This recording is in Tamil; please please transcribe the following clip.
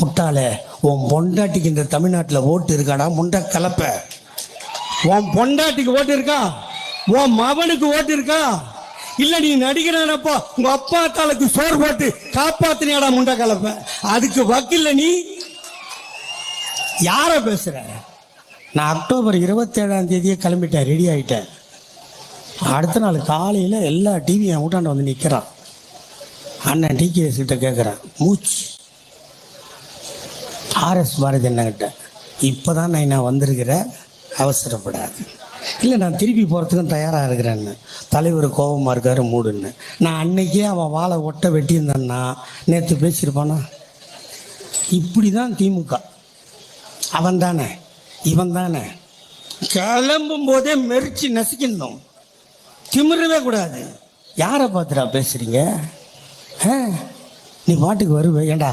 முட்டாளே உன் பொண்டாட்டிக்கு இந்த தமிழ்நாட்டில் ஓட்டு இருக்காடா? முண்டை கலப்ப. உன் பொண்டாட்டிக்கு ஓட்டு இருக்கா? உன் மவனுக்கு ஓட்டு இருக்கா? இல்ல நீ நடிகனானப்போ உங்க அப்பா தாளுக்கு சோறு போட்டு காப்பாத்தினியாடா முண்டை கலப்ப. அதுக்கு வக்கில்ல நீ? யார பேசுற? நான் அக்டோபர் இருபத்தேழாம் தேதியே கிளம்பிட்டேன் ரெடி ஆயிட்டேன். அடுத்த நாள் காலையில் எல்லா டிவியும் என் வீட்டாண்ட வந்து நிற்கிறான் அண்ணன் டிகேஎஸ் கிட்ட கேட்குறேன் மூச்சு. ஆர்எஸ் பாரதி அண்ணங்கிட்ட இப்போ தான் நான் நான் வந்திருக்கிறேன் அவசரப்படாது. இல்லை நான் திருப்பி போகிறதுக்கும் தயாராக இருக்கிறேன்னு. தலைவர் கோபமாக இருக்கார் மூடுன்னு. நான் அன்னைக்கே அவன் வாழை ஒட்ட வெட்டியிருந்தேன்னா நேற்று பேசியிருப்பானா? இப்படி தான் திமுக. அவன் தானே இவன் தானே. கிளம்பும் போதே மெரிச்சு நசுக்கணும் திமிரவே கூடாது. யாரை பார்த்துடா பேசுகிறீங்க ஆ, நீ பாட்டுக்கு வருவே ஏண்டா?